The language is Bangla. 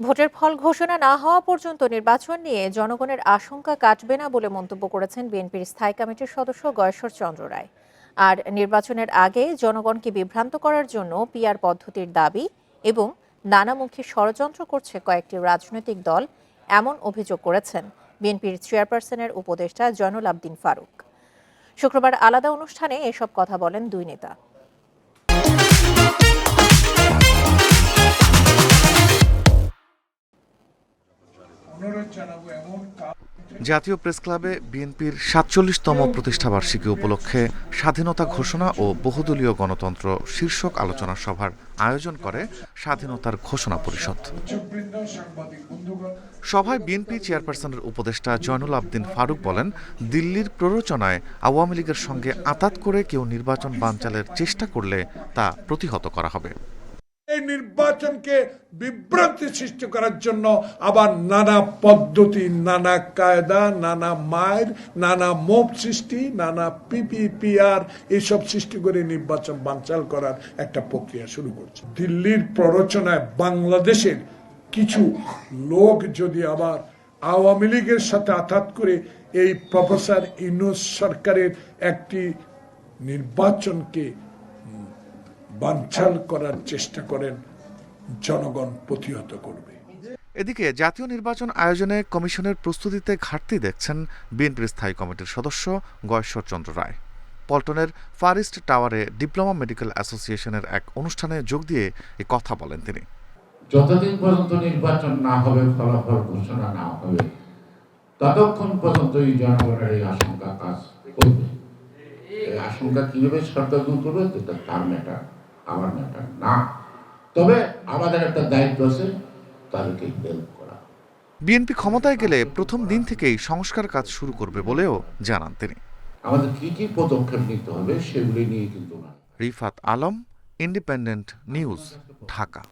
ভোটের ফল ঘোষণা না হওয়া পর্যন্ত নির্বাচন নিয়ে জনগণের আশঙ্কা কাটবে না বলে মন্তব্য করেছেন বিএনপির স্থায়ী কমিটির সদস্য গয়েশ্বর চন্দ্র রায়। আর নির্বাচনের আগে জনগণকে বিভ্রান্ত করার জন্য পিআর পদ্ধতির দাবি এবং নানামুখী ষড়যন্ত্র করছে কয়েকটি রাজনৈতিক দল, এমন অভিযোগ করেছেন বিএনপির চেয়ারপারসনের উপদেষ্টা জয়নুল আবদিন ফারুক। শুক্রবার আলাদা অনুষ্ঠানে এসব কথা বলেন দুই নেতা। অনুরোধ জানাব এমন জাতীয় প্রেস ক্লাবে বিএনপির সাতচল্লিশতম প্রতিষ্ঠাবার্ষিকী উপলক্ষে স্বাধীনতা ঘোষণা ও বহুদলীয় গণতন্ত্র শীর্ষক আলোচনা সভার আয়োজন করে স্বাধীনতার ঘোষণা পরিষদ। সভায় বিএনপি চেয়ারপারসনের উপদেষ্টা জয়নুল আবদিন ফারুক বলেন দিল্লির প্ররোচনায় আওয়ামী লীগের সঙ্গে আতাত করে কেউ নির্বাচন বানচালের চেষ্টা করলে তা প্রতিহত করা হবে। এই নির্বাচনকে বিভ্রান্তি সৃষ্টি করার জন্য আবার নানা পদ্ধতি, নানা কায়দা, নানা মায়ের, নানা মোপ সৃষ্টি, নানা পিপিপিআর এইসব সৃষ্টি করে নির্বাচন বানচাল করার একটা প্রক্রিয়া শুরু করছে। দিল্লির প্ররোচনায় বাংলাদেশের কিছু লোক যদি আবার আওয়ামী লীগের সাথে আঘাত করে এই প্রফেসর ইনুস সরকারের একটি নির্বাচনকে বানচাল করার চেষ্টা করেন জনগণ প্রতিহত করবে। এদিকে জাতীয় নির্বাচন আয়োজনে কমিশনের প্রস্তুতিতে ঘাটতি দেখছেন বিএনপির স্থায়ী কমিটির সদস্য গয়েশ্বর চন্দ্র রায়। পল্টনের ফারিস্ট টাওয়ারে ডিপ্লোমা মেডিকেল অ্যাসোসিয়েশনের এক অনুষ্ঠানে যোগ দিয়ে এ কথা বলেন তিনি। যতদিন পর্যন্ত নির্বাচন না হবে ফলাফল ঘোষণা না হবে ততক্ষণ পর্যন্ত এই জনগণের এই আশঙ্কা কাজ করবে। এই আশঙ্কা কীভাবে সরকার দূর করবে তার ম্যাটার আমার ম্যাটার না। তবে আমাদের একটা দায়িত্ব আছে তাদেরকে হেল্প করা। বিএনপি ক্ষমতায় গেলে প্রথম দিন থেকেই সংস্কার কাজ শুরু করবে বলেও জানান তিনি। আমাদের কি কি পদক্ষেপ নিতে হবে সেগুলি নিয়ে কিন্তু না রিফাত আলম ইন্ডিপেন্ডেন্ট নিউজ ঢাকা।